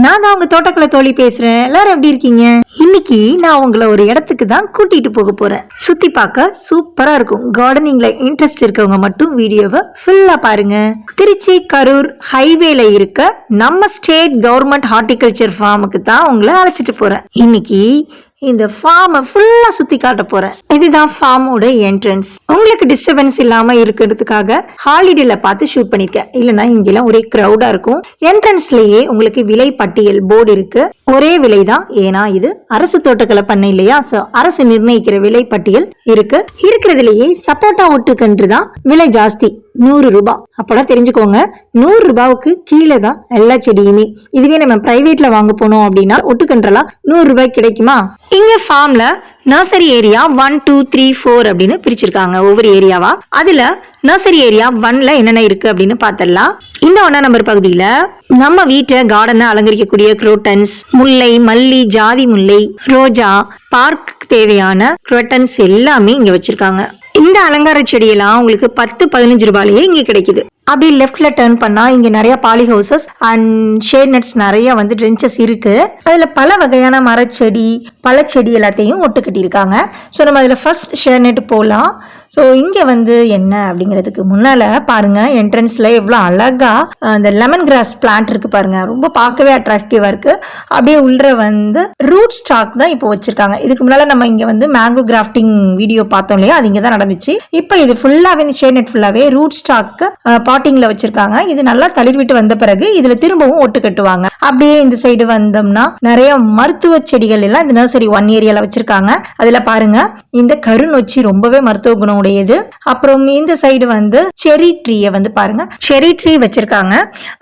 நான் தான் உங்க தோட்டக்கலை தோழி பேசுறேன். எல்லாரும் எப்படி இருக்கீங்க? இன்னைக்கு நான் உங்களை ஒரு இடத்துக்கு தான் கூட்டிட்டு போக போறேன். சுத்தி பார்க்க சூப்பரா இருக்கும். கார்டனிங்ல இன்ட்ரெஸ்ட் இருக்கவங்க மட்டும் வீடியோவை ஃபுல்லா பாருங்க. திருச்சி கரூர் ஹைவேல இருக்க நம்ம ஸ்டேட் கவர்மெண்ட் ஹார்டிகல்ச்சர் ஃபார்முக்கு தான் உங்களை அழைச்சிட்டு போறேன். இன்னைக்கு இந்த ஃபார்மை ஃபுல்லா சுத்தி காட்ட போறேன். இதுதான் ஃபார்மோட என்ட்ரன்ஸ் உங்களுக்கு டிஸ்டர்பன்ஸ் இல்லாம இருக்கிறதுக்காக ஹாலிடேல பார்த்து ஷூட் பண்ணிருக்கேன். இல்லைன்னா இங்கெல்லாம் ஒரே க்ரௌடாக இருக்கும். என்ட்ரன்ஸ்லயே உங்களுக்கு விலை பட்டியல் போர்டு இருக்கு. ஒரே விலை தான். ஏன்னா இது அரசு தோட்டக்கலை பண்ண இல்லையா? சோ அரசு நிர்ணயிக்கிற விலை பட்டியல் இருக்கு. இருக்கிறதுலயே சப்போட்டா ஒட்டுக்கன்று தான் விலை ஜாஸ்தி. நூறு ரூபாய் அப்பதான் தெரிஞ்சுக்கோங்க நூறு ரூபாவுக்கு கீழே தான் எல்லா செடியுமே. இதுவே நம்ம பிரைவேட்ல வாங்க போனோம் அப்படின்னா ஒட்டுக்கன்றலாம் நூறு ரூபாய் கிடைக்குமா? இங்க ஃபார்ம்ல nursery area one two three four அப்படின்னு பிரிச்சிருக்காங்க ஒவ்வொரு ஏரியாவா அதுல நர்சரி ஏரியா ஒன்ல என்னென்ன இருக்கு அப்படின்னு பார்த்தரலாம் இந்த ஒன்னா நம்பர் பகுதியில நம்ம வீட்டை கார்டனை அலங்கரிக்கக்கூடிய குரோட்டன்ஸ் முல்லை மல்லி ஜாதி முல்லை ரோஜா பார்க் தேவையான குரோட்டன்ஸ் எல்லாமே இங்க வச்சிருக்காங்க. இந்த அலங்கார செடியெல்லாம் உங்களுக்கு பத்து பதினஞ்சு ரூபாயிலேயே இங்க கிடைக்குது. அப்படி லெஃப்ட்ல டர்ன் பண்ணா இங்க நிறைய poly houses and shade nets நிறைய வந்து ட்ரென்ச்சஸ் இருக்கு. அதுல பல வகையான மரச்செடி பழச்செடி எல்லாத்தையும் ஒட்டு கட்டியிருக்காங்க ஸோ நம்ம அதில் ஃபர்ஸ்ட் ஷேர் நெட் போகலாம் ஸோ இங்கே வந்து என்ன அப்படிங்கிறதுக்கு முன்னால் பாருங்க என்ட்ரன்ஸில் எவ்வளோ அழகா அந்த லெமன் கிராஸ் பிளான்ட் இருக்கு பாருங்க. ரொம்ப பார்க்கவே அட்ராக்டிவாக இருக்கு. அப்படியே உள்ள வந்து ரூட் ஸ்டாக் தான் இப்போ வச்சிருக்காங்க. இதுக்கு முன்னால் நம்ம இங்கே வந்து மேங்கோ கிராஃப்டிங் வீடியோ பார்த்தோம் இல்லையா? அது இங்கே தான் நடந்துச்சு. இப்போ இது ஃபுல்லாகவே இந்த ஷேட் நெட் ஃபுல்லாகவே ரூட் ஸ்டாக்கு பாட்டிங்கில் வச்சிருக்காங்க. இது நல்லா தளிர் விட்டு வந்த பிறகு இதில் திரும்பவும் ஒட்டு கட்டுவாங்க. அப்படியே இந்த சைடு வந்தோம்னா நிறைய மருத்துவ செடிகள் எல்லாம் இந்த நர்சரி ஒன் ஏரியால வச்சிருக்காங்க. அதுல பாருங்க இந்த கருநொச்சி ரொம்பவே மருத்துவ குணம் உடையது. அப்புறம் இந்த சைடு வந்து செரி ட்ரீயை வந்து பாருங்க. செரி ட்ரீ வச்சிருக்காங்க.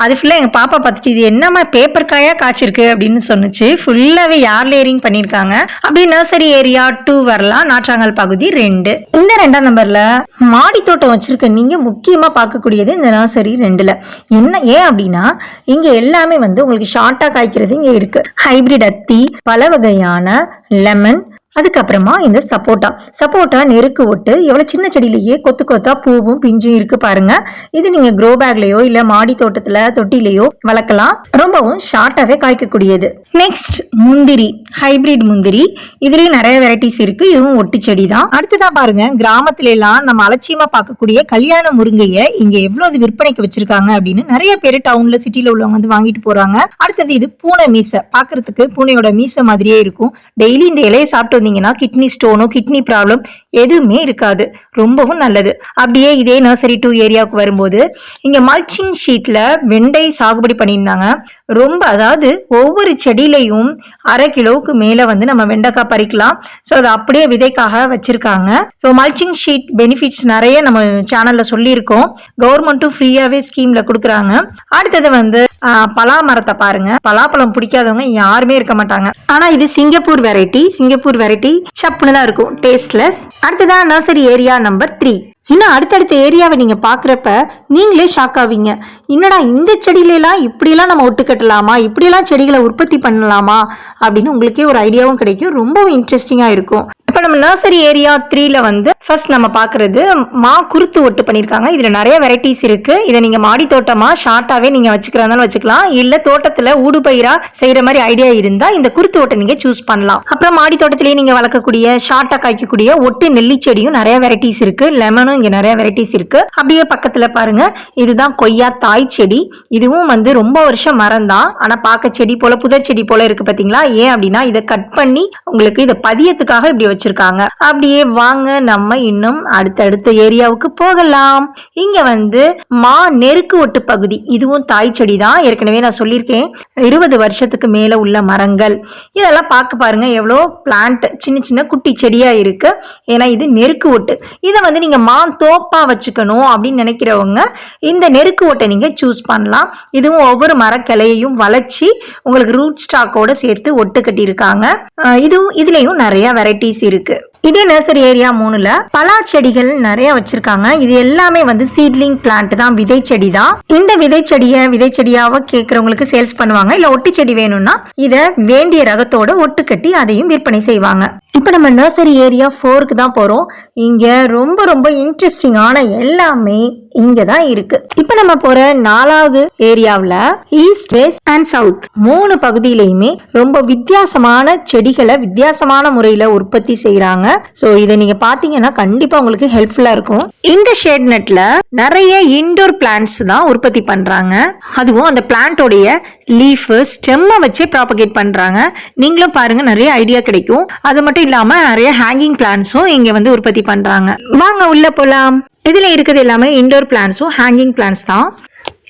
அது ஃபுல்லா எங்க பாப்பா பார்த்துட்டு இது என்னம்மா பேப்பர் காயா காய்ச்சிருக்கு? அப்படின்னு சொன்னுச்சு. ஃபுல்லாவே யார் லேயரிங் பண்ணிருக்காங்க? அப்படி நர்சரி ஏரியா டூ வரலாம் நாற்றாங்கல் பகுதி ரெண்டு. இந்த ரெண்டாம் நம்பர்ல மாடி தோட்டம் வச்சிருக்க நீங்க முக்கியமா பார்க்கக்கூடியது இந்த நர்சரி ரெண்டுல. என்ன ஏன் அப்படின்னா இங்க எல்லாமே வந்து உங்களுக்கு ஷார்ட்டா காய்க்கிறது இங்க இருக்கு. ஹைபிரிட் அத்தி பல வகையான லெமன் அதுக்கப்புறமா இந்த சப்போட்டா. சப்போட்டா நெருக்கு ஒட்டு எவ்வளோ சின்ன செடியிலேயே கொத்து கொத்தா பூவும் பிஞ்சும் இருக்கு பாருங்க. இது நீங்க க்ரோ பேக்லயோ இல்ல மாடி தோட்டத்துல தொட்டிலையோ வளர்க்கலாம். ரொம்பவும் ஷார்ட்டாவே காய்க்கக்கூடியது. நெக்ஸ்ட் முந்திரி. ஹைபிரிட் முந்திரி. இதுலயும் நிறைய வெரைட்டிஸ் இருக்கு. இதுவும் ஒட்டு செடி தான் அடுத்ததான் பாருங்க கிராமத்துல எல்லாம் நம்ம அலட்சியமா பார்க்கக்கூடிய கல்யாண முருங்கைய இங்க எவ்வளவு விற்பனைக்கு வச்சிருக்காங்க அப்படின்னு நிறைய பேர் டவுன்ல சிட்டில உள்ளவங்க வந்து வாங்கிட்டு போறாங்க. அடுத்தது இது பூனை மீசை. பாக்குறதுக்கு பூனையோட மீசை மாதிரியே இருக்கும். டெய்லி இந்த இலையை சாப்பிட்டு இருந்தீங்கன்னா கிட்னி ஸ்டோனோ கிட்னி ப்ராப்ளம் எதுவுமே இருக்காது. ரொம்பவும் நல்லது. அப்படியே இதே நர்சரி டூ ஏரியாவுக்கு வரும்போது இங்க மல்ச்சிங் ஷீட்ல வெண்டை சாகுபடி பண்ணியிருந்தாங்க. ரொம்ப அதாவது ஒவ்வொரு செடியிலையும் அரை கிலோவுக்கு மேல வந்து நம்ம வெண்டைக்காய் பறிக்கலாம். ஸோ அதை அப்படியே விதைக்காக வச்சிருக்காங்க. ஸோ மல்ச்சிங் ஷீட் பெனிஃபிட்ஸ் நிறைய நம்ம சேனல்ல சொல்லியிருக்கோம். கவர்மெண்ட்டும் ஃப்ரீயாவே ஸ்கீம்ல கொடுக்குறாங்க. அடுத்தது வந்து பலா மரத்தை பாருங்க. பலாப்பழம் பிடிக்காதவங்க யாருமே இருக்க மாட்டாங்க. ஆனா இது சிங்கப்பூர் வெரைட்டி சிங்கப்பூர் வெரைட்டி சப்புன்னு தான் இருக்கும். டேஸ்ட்லெஸ் அடுத்ததான் நர்சரி ஏரியா நம்பர் த்ரீ இன்னும் அடுத்தடுத்த ஏரியாவை நீங்க பாக்குறப்ப நீங்களே ஷாக் ஆவீங்க. என்னடா இந்த செடியில எல்லாம் இப்படியெல்லாம் நம்ம ஒட்டு கட்டலாமா? இப்படியெல்லாம் செடிகளை உற்பத்தி பண்ணலாமா? அப்படின்னு உங்களுக்கே ஒரு ஐடியாவும் கிடைக்கும். ரொம்பவும் இன்ட்ரெஸ்டிங்கா இருக்கும். இப்போ நம்ம நர்சரி ஏரியா த்ரீல வந்து ஃபர்ஸ்ட் நம்ம பார்க்கறது மா குருத்து ஒட்டு பண்ணியிருக்காங்க. இதில் நிறைய வெரைட்டிஸ் இருக்கு. இதை நீங்கள் மாடி தோட்டமா ஷார்ட்டாகவே நீங்கள் வச்சுக்கிறதாலும் வச்சுக்கலாம். இல்லை தோட்டத்தில் ஊடுபயிரா செய்கிற மாதிரி ஐடியா இருந்தால் இந்த குருத்து ஒட்டை நீங்கள் சூஸ் பண்ணலாம். அப்புறம் மாடி தோட்டத்திலேயே நீங்கள் வளர்க்கக்கூடிய ஷார்ட்டாக காய்க்கக்கூடிய ஒட்டு நெல்லி செடியும் நிறைய வெரைட்டிஸ் இருக்கு. லெமனும் இங்கே நிறைய வெரைட்டிஸ் இருக்கு. அப்படியே பக்கத்தில் பாருங்க. இதுதான் கொய்யா தாய் செடி. இதுவும் வந்து ரொம்ப வருஷம் மரம் தான். ஆனால் பார்க்க செடி போல புதர் செடி போல இருக்கு பார்த்தீங்களா ஏன் அப்படின்னா இதை கட் பண்ணி உங்களுக்கு இதை பதியத்துக்காக இப்படி வச்சிருக்காங்க. அப்படியே வாங்க நம்ம இன்னும் அடுத்தடுத்த ஏரியாவுக்கு போகலாம். இங்க வந்து மா நெருக்கு ஒட்டு பகுதி. இதுவும் தாய் செடி தான். ஏற்கனவே நான் சொல்லியிருக்கேன். இருபது வருஷத்துக்கு மேல உள்ள மரங்கள். இதெல்லாம் பார்க்க பாருங்க. எவ்வளோ பிளான்ட் சின்ன சின்ன குட்டி செடியா இருக்கு. ஏன்னா இது நெருக்கு ஒட்டு. இதை வந்து நீங்க மா தோப்பா வச்சுக்கணும் அப்படின்னு நினைக்கிறவங்க இந்த நெருக்கு ஒட்டை நீங்க சூஸ் பண்ணலாம். இதுவும் ஒவ்வொரு மரக்கிளையையும் வளைச்சி உங்களுக்கு ரூட் ஸ்டாக்கோட சேர்த்து ஒட்டு கட்டியிருக்காங்க. இதுவும் இதுலயும் நிறைய வெரைட்டிஸ் இருக்கு. இருக்குது இதே நர்சரி ஏரியா மூணுல பலா செடிகள் நிறைய வச்சிருக்காங்க. இது எல்லாமே வந்து சீட்லிங் பிளான்ட் தான் விதை செடி தான். இந்த விதை செடியை விதை செடியாவ கேட்கறவங்களுக்கு சேல்ஸ் பண்ணுவாங்க. இல்ல ஒட்டி செடி வேணும்னா இத வேண்டிய ரகத்தோட ஒட்டு கட்டி அதையும் விற்பனை செய்வாங்க. இப்போ நம்ம நர்சரி ஏரியா ஃபோருக்கு தான் போறோம். இங்க ரொம்ப ரொம்ப இன்ட்ரெஸ்டிங்கான எல்லாமே இங்க தான் இருக்கு. இப்போ நம்ம போற நாலாவது ஏரியாவில் ஈஸ்ட் வெஸ்ட் அண்ட் சவுத் மூணு பகுதியிலையுமே ரொம்ப வித்தியாசமான செடிகளை வித்தியாசமான முறையில் உற்பத்தி செய்கிறாங்க ஸோ இதை நீங்க பாத்தீங்கன்னா கண்டிப்பா உங்களுக்கு ஹெல்ப்ஃபுல்லா இருக்கும். இந்த ஷேட் நெட்ல நிறைய இன்டோர் பிளான்ட்ஸ் தான் உற்பத்தி பண்றாங்க. அதுவும் அந்த பிளான்ட்டோடைய லீஃப் ஸ்டெம்மை வச்சே ப்ராபகேட் பண்றாங்க. நீங்களும் பாருங்க நிறைய ஐடியா கிடைக்கும். அது மட்டும் இல்லாம நிறைய ஹேங்கிங் பிளான்ஸும் இங்க வந்து உற்பத்தி பண்றாங்க. வாங்க உள்ள போலாம். இதுல இருக்கிறது எல்லாமே இன்டோர் பிளான்ஸும் ஹேங்கிங் பிளான்ஸ் தான்.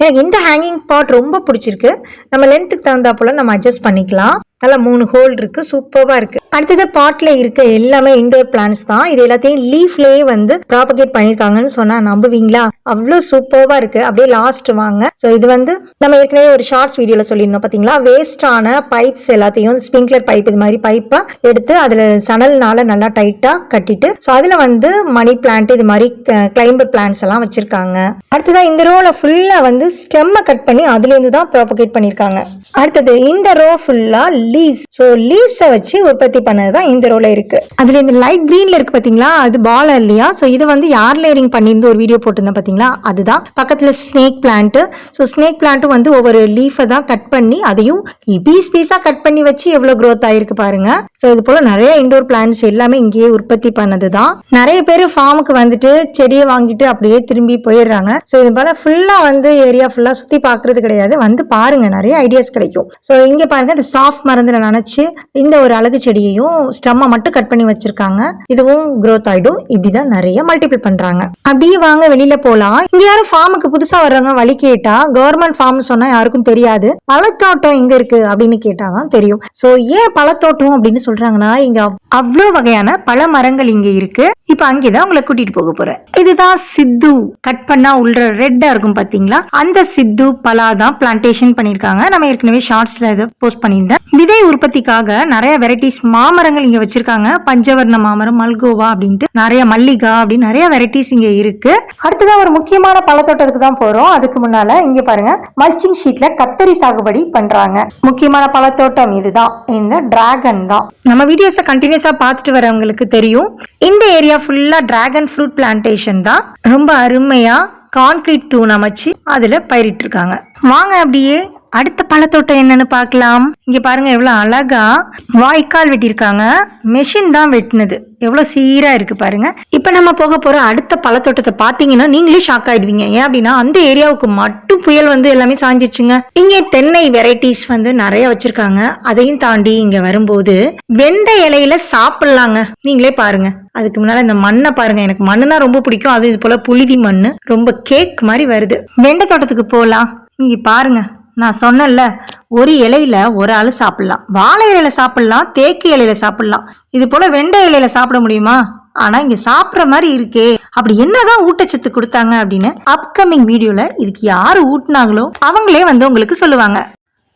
எனக்கு இந்த ஹேங்கிங் பாட் ரொம்ப பிடிச்சிருக்கு. நம்ம லென்த்துக்கு தகுந்தா போல நம்ம அட்ஜஸ்ட் பண்ணிக்கலாம். நல்லா மூணு ஹோல் இருக்கு. சூப்பராக இருக்கு. அடுத்தது பாட்ல இருக்க எல்லாமே இன்டோர் பிளான்ஸ் தான். இது எல்லாத்தையும் லீஃப்லயே வந்து ப்ராபகேட் பண்ணிருக்காங்கன்னு சொன்னா நம்புவீங்களா? அவ்வளோ சூப்பர்வாக இருக்கு. அப்படியே லாஸ்ட் வாங்க. ஸோ இது வந்து நம்ம ஏற்கனவே ஒரு ஷார்ட்ஸ் வீடியோல சொல்லியிருந்தோம் பாத்தீங்களா? வேஸ்டான பைப்ஸ் எல்லாத்தையும் ஸ்ப்ரிங்க்லர் பைப் இது மாதிரி பைப்பை எடுத்து அதுல சணல்னால நல்லா டைட்டா கட்டிட்டு ஸோ அதுல வந்து மணி பிளான்ட் இது மாதிரி கிளைம்பர் பிளான்ஸ் எல்லாம் வச்சிருக்காங்க. அடுத்ததான் இந்த ரோல ஃபுல்லா வந்து ஸ்டெம்மை கட் பண்ணி அதுல இருந்து தான் ப்ராபகேட் பண்ணிருக்காங்க. அடுத்தது இந்த ரோ ஃபுல்லா லீவ்ஸ் ஸோ லீவ்ஸை வச்சு உற்பத்தி பண்ணது தான் இந்த ரோல இருக்கு. அதுல இந்த லைட் கிரீன்ல இருக்கு பாத்தீங்களா? அது பால் இல்லையா? ஸோ இது வந்து யார் லேயரிங் பண்ணியிருந்து ஒரு வீடியோ போட்டிருந்தேன் பாத்தீங்களா? அதுதான். பக்கத்துல ஸ்னேக் பிளான்ட் ஸோ ஸ்னேக் பிளான்ட்டும் வந்து ஒவ்வொரு லீஃபை தான் கட் பண்ணி அதையும் பீஸ் பீஸா கட் பண்ணி வச்சு எவ்வளவு க்ரோத் ஆயிருக்கு பாருங்க. ஸோ இது போல நிறைய இண்டோர் பிளான்ட்ஸ் எல்லாமே இங்கேயே உற்பத்தி பண்ணது தான் நிறைய பேர் ஃபார்முக்கு வந்துட்டு செடியை வாங்கிட்டு அப்படியே திரும்பி போயிடுறாங்க. ஸோ இது போல ஃபுல்லா வந்து ஏரியா ஃபுல்லா சுத்தி பாக்குறது கிடையாது. வந்து பாருங்க நிறைய ஐடியாஸ் கிடைக்கும். ஸோ இங்க பாருங்க இந்த சாஃப்ட் மருந்துல நினைச்சு இந்த ஒரு அழகு செடியை செடியையும் ஸ்டம்மை மட்டும் கட் பண்ணி வச்சிருக்காங்க. இதுவும் growth ஆயிடும். இப்படிதான் நிறைய மல்டிபிள் பண்றாங்க. அப்படியே வாங்க வெளியில போலாம். இங்க யாரும் ஃபார்முக்கு புதுசா வர்றவங்க வழி கேட்டா கவர்மெண்ட் ஃபார்ம் சொன்னா யாருக்கும் தெரியாது. பழத்தோட்டம் எங்க இருக்கு? அப்படின்னு கேட்டாதான் தெரியும். சோ ஏன் பழத்தோட்டம் அப்படின்னு சொல்றாங்கன்னா இங்க அவ்- அவ்வளோ வகையான பல மரங்கள் இங்க இருக்கு. இப்ப அங்கேதான் உங்களை கூட்டிட்டு போக போறேன். இதுதான் சித்து. கட் பண்ணா உள்ள ரெட்டா இருக்கும் பாத்தீங்களா? அந்த சித்து பலா தான் பிளான்டேஷன் பண்ணிருக்காங்க நம்ம ஏற்கனவே ஷார்ட்ஸ்ல இதை போஸ்ட் பண்ணியிருந்தேன். விதை உற்பத்திக்காக நிறைய வெரைட்டிஸ் மாமரங்கள் இங்க வச்சிருக்காங்க. பஞ்சவர்ண மாமரம் மல்கோவா அப்படின்ட்டு நிறைய மல்லிகா அப்படின்னு நிறைய வெரைட்டிஸ் இங்க இருக்கு. அடுத்ததா ஒரு முக்கியமான பழத்தோட்டத்துக்கு தான் போறோம். அதுக்கு முன்னால இங்க பாருங்க மல்ச்சிங் ஷீட்ல கத்தரி சாகுபடி பண்றாங்க. முக்கியமான பழத்தோட்டம் இதுதான். இந்த டிராகன் தான். நம்ம வீடியோஸை கண்டினியூஸா பார்த்துட்டு வரவங்களுக்கு தெரியும். இந்த ஏரியா ஃபுல்லா டிராகன் ஃப்ரூட் பிளான்டேஷன் தான். ரொம்ப அருமையா கான்கிரீட் தூண் அமைச்சு அதுல பயிரிட்டு இருக்காங்க வாங்க அப்படியே அடுத்த பழத்தோட்டம் என்னன்னு பார்க்கலாம். இங்க பாருங்க எவ்வளவு அழகா வாய்க்கால் வெட்டியிருக்காங்க. மெஷின் தான் வெட்டினது. எவ்வளவு சீரா இருக்கு பாருங்க. இப்ப நம்ம போக போற அடுத்த பழத்தோட்டத்தை பாத்தீங்கன்னா நீங்களே ஷாக் ஆயிடுவீங்க. ஏன் அப்படின்னா அந்த ஏரியாவுக்கு மட்டும் புயல் வந்து எல்லாமே சாஞ்சிருச்சுங்க. இங்க தென்னை வெரைட்டிஸ் வந்து நிறைய வச்சிருக்காங்க. அதையும் தாண்டி இங்க வரும்போது வெண்டை இலையில சாப்பிடலாங்க. நீங்களே பாருங்க. அதுக்கு முன்னால இந்த மண்ணை பாருங்க. எனக்கு மண்ணுனா ரொம்ப பிடிக்கும். அது இது போல புழுதி மண்ணு. ரொம்ப கேக் மாதிரி வருது. வெண்டை தோட்டத்துக்கு போலாம். இங்க பாருங்க. நான் சொன்னேன்ல ஒரு இலையில ஒரு ஆள் சாப்பிடலாம். வாழை இலையில சாப்பிடலாம் தேக்கு இலையில சாப்பிடலாம். இது போல வெண்டை இலையில சாப்பிட முடியுமா? ஆனா இங்க சாப்பிடுற மாதிரி இருக்கே. அப்படி என்னதான் ஊட்டச்சத்து கொடுத்தாங்க அப்படின்னு அப்கமிங் வீடியோல இதுக்கு யாரு ஊட்டினாங்களோ அவங்களே வந்து உங்களுக்கு சொல்லுவாங்க.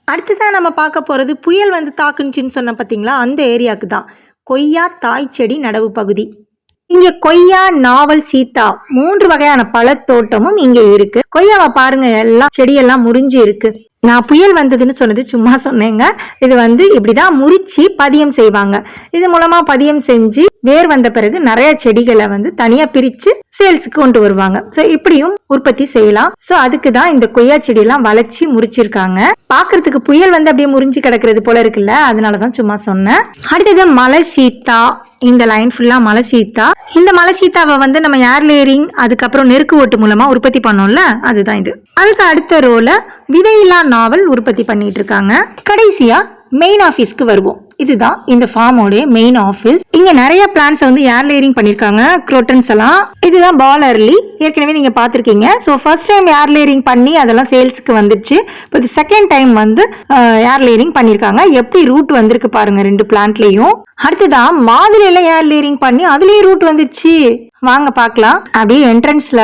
அடுத்ததான் நம்ம பார்க்க போறது புயல் வந்து தாக்குனுச்சின்னு சொன்ன பார்த்தீங்களா? அந்த ஏரியாவுக்கு தான். கொய்யா தாய் செடி நடவு பகுதி. இங்க கொய்யா நாவல் சீத்தா மூன்று வகையான பழத்தோட்டமும் இங்க இருக்கு. கொய்யாவை பாருங்க எல்லாம் செடியெல்லாம் முறிஞ்சு இருக்கு நான் புயல் வந்ததுன்னு சொன்னது சும்மா சொன்னேங்க. இது வந்து இப்படிதான் முறிச்சு பதியம் செய்வாங்க. இது மூலமா பதியம் செஞ்சு வேர் வந்த பிறகு நிறைய செடிகளை வந்து தனியா பிரிச்சு சேல்ஸுக்கு கொண்டு வருவாங்க. ஸோ இப்படியும் உற்பத்தி செய்யலாம். ஸோ அதுக்கு தான் இந்த கொய்யா செடியெல்லாம் வளைச்சி முறிச்சிருக்காங்க. பாக்குறதுக்கு புயல் வந்து அப்படியே முறிஞ்சு கிடக்கிறது போல இருக்குல்ல அதனால தான் சும்மா சொன்னேன். அடுத்தது மலை சீத்தா. இந்த லைன் ஃபுல்லா மலை சீத்தா. இந்த மலை சீத்தாவை வந்து நம்ம ஏர் லேயரிங் அதுக்கப்புறம் நெருக்கு ஓட்டு மூலமா உற்பத்தி பண்ணோம்ல அதுதான் இது. அதுக்கு அடுத்த ரோல விதையில்லா நாவல் உற்பத்தி பண்ணிட்டு இருக்காங்க. கடைசியா மெயின் ஆஃபீஸ்க்கு வருவோம். இதுதான் இந்த ஃபார்மோட மெயின் ஆஃபீஸ் இங்க நிறைய பிளான்ஸ் வந்து ஏர் லேயரிங் பண்ணிருக்காங்க குரோட்டன்ஸ் எல்லாம். இதுதான் பால் அர்லி ஏற்கனவே நீங்க பாத்திருக்கீங்க so first time air layering பண்ணி அதெல்லாம் சேல்ஸ்க்கு வந்துருச்சு. இப்போ இது செகண்ட் டைம் வந்து ஏர் லேயரிங் பண்ணிருக்காங்க. எப்படி ரூட் வந்திருக்கு பாருங்க ரெண்டு பிளான்ட்லயும் அடுத்ததான் மாதிரியில ஏர் லேயரிங் பண்ணி அதுலயும் ரூட் வந்துருச்சு. வாங்க பார்க்கலாம். அப்படியே என்ட்ரன்ஸ்ல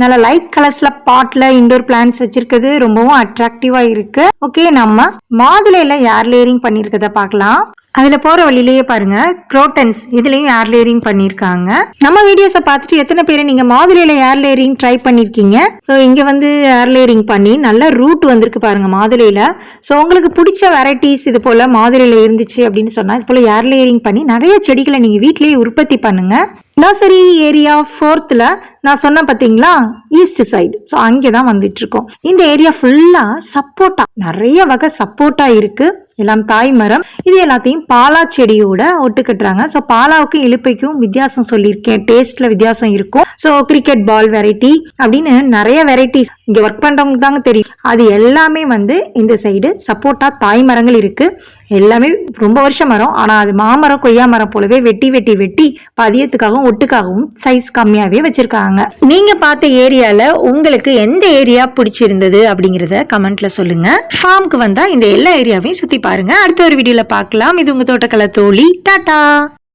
நல்ல லைட் கலர்ஸ்ல பாட்ல இண்டோர் பிளான்ஸ் வச்சிருக்கிறது ரொம்பவும் அட்ராக்டிவா இருக்கு. ஓகே நம்ம மாதுளையில ஏர் லேயரிங் பண்ணிருக்கத பார்க்கலாம். அதுல போற வழியிலேயே பாருங்க குரோட்டன்ஸ் இதுலயும் ஏர் லேயரிங் பண்ணிருக்காங்க. நம்ம வீடியோஸை பார்த்துட்டு எத்தனை பேர் நீங்க மாதுளையில ஏர் லேயரிங் ட்ரை பண்ணிருக்கீங்க? ஸோ இங்க வந்து ஏர் லேயரிங் பண்ணி நல்ல ரூட் வந்திருக்கு பாருங்க மாதுளையில. ஸோ உங்களுக்கு பிடிச்ச வெரைட்டிஸ் இது போல மாதுளையில இருந்துச்சு அப்படின்னு சொன்னா இது போல ஏர் லேயரிங் பண்ணி நிறைய செடிகளை நீங்க வீட்டிலேயே உற்பத்தி பண்ணுங்க. நர்சரி ஏரியா ஃபோர்த்தில் நான் சொன்னேன் பார்த்தீங்களா ஈஸ்ட் சைடு ஸோ அங்கே தான் வந்துட்டுருக்கோம். இந்த ஏரியா ஃபுல்லாக சப்போட்டா நிறைய வகை சப்போட்டா இருக்கு. எல்லாம் தாய் மரம். இது எல்லாத்தையும் பாலா செடியோட ஒட்டு கட்டுறாங்க ஸோ பாலாவுக்கும் இழுப்பைக்கும் வித்தியாசம் சொல்லியிருக்கேன். டேஸ்ட்ல வித்தியாசம் இருக்கும். ஸோ கிரிக்கெட் பால் வெரைட்டி அப்படின்னு நிறைய வெரைட்டிஸ் இங்கே ஒர்க் பண்ணுறவங்களுக்கு தாங்க தெரியும். அது எல்லாமே வந்து இந்த சைடு சப்போட்டா தாய் மரங்கள் இருக்குது எல்லாமே ரொம்ப வருஷம் மரம். ஆனால் அது மாமரம் கொய்யா மரம் போலவே வெட்டி வெட்டி வெட்டி பதியத்துக்காகவும் ஒட்டுக்காகவும் சைஸ் கம்மியாகவே வச்சுருக்காங்க. நீங்கள் பார்த்த ஏரியாவில் உங்களுக்கு எந்த ஏரியா பிடிச்சிருந்தது அப்படிங்கிறத கமெண்ட்டில் சொல்லுங்கள் ஃபார்முக்கு வந்தால் இந்த எல்லா ஏரியாவையும் சுற்றி பாருங்கள் அடுத்த ஒரு வீடியோவில் பார்க்கலாம். இது உங்கள் தோட்டக்கலை தோழி. டாட்டா!